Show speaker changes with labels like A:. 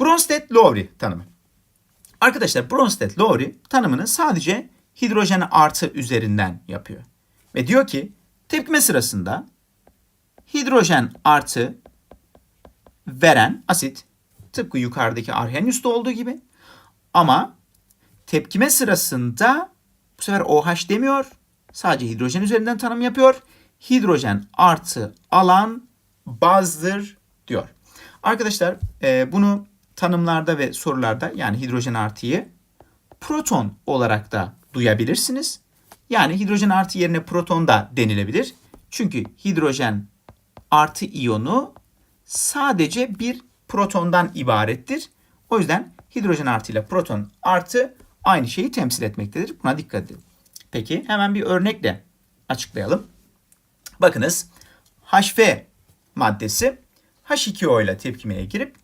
A: Bronsted-Lowry tanımı. Arkadaşlar Bronsted-Lowry tanımını sadece hidrojen artı üzerinden yapıyor. Ve diyor ki tepkime sırasında hidrojen artı veren asit tıpkı yukarıdaki Arrhenius'ta olduğu gibi ama tepkime sırasında bu sefer OH demiyor. Sadece hidrojen üzerinden tanım yapıyor. Hidrojen artı alan bazdır diyor. Arkadaşlar e, bunu tanımlarda ve sorularda yani hidrojen artıyı proton olarak da duyabilirsiniz. Yani hidrojen artı yerine proton da denilebilir. Çünkü hidrojen artı iyonu sadece bir protondan ibarettir. O yüzden hidrojen artı ile proton artı aynı şeyi temsil etmektedir. Buna dikkat edin. Peki hemen bir örnekle açıklayalım. Bakınız HF maddesi H2O ile tepkimeye girip